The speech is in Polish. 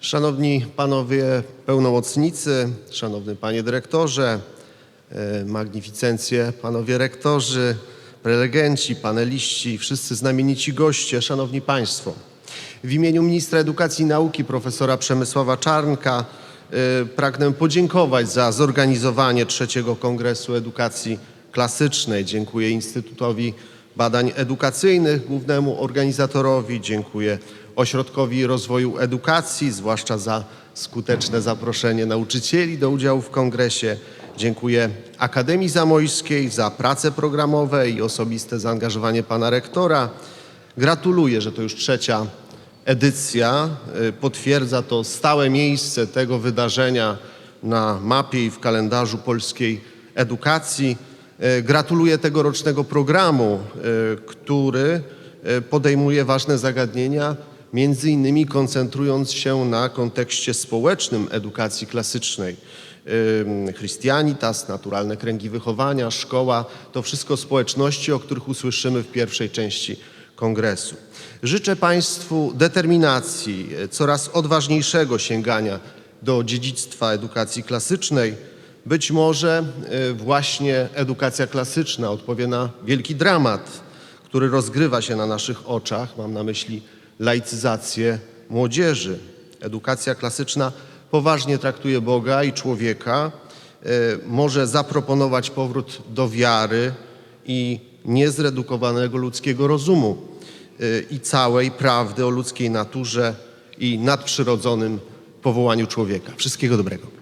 Szanowni panowie pełnomocnicy, szanowny panie dyrektorze, e, magnificencje panowie rektorzy, prelegenci, paneliści, wszyscy znamienici goście, szanowni państwo. W imieniu ministra edukacji i nauki profesora Przemysława Czarnka e, pragnę podziękować za zorganizowanie trzeciego Kongresu Edukacji Klasycznej. Dziękuję Instytutowi Badań Edukacyjnych, głównemu organizatorowi, dziękuję Ośrodkowi Rozwoju Edukacji, zwłaszcza za skuteczne zaproszenie nauczycieli do udziału w kongresie. Dziękuję Akademii Zamojskiej za prace programowe i osobiste zaangażowanie pana rektora. Gratuluję, że to już trzecia edycja. Y, Potwierdza to stałe miejsce tego wydarzenia na mapie i w kalendarzu polskiej edukacji. Y, Gratuluję tegorocznego programu, y, który y, podejmuje ważne zagadnienia, między innymi koncentrując się na kontekście społecznym edukacji klasycznej. Christianitas, naturalne kręgi wychowania, szkoła, to wszystko społeczności, o których usłyszymy w pierwszej części kongresu. Życzę Państwu determinacji, e, coraz odważniejszego sięgania do dziedzictwa edukacji klasycznej. Być może e, właśnie edukacja klasyczna odpowie na wielki dramat, który rozgrywa się na naszych oczach. Mam na myśli laicyzację młodzieży. Edukacja klasyczna poważnie traktuje Boga i człowieka, e, może zaproponować powrót do wiary i niezredukowanego ludzkiego rozumu y, i całej prawdy o ludzkiej naturze i nadprzyrodzonym powołaniu człowieka. Wszystkiego dobrego.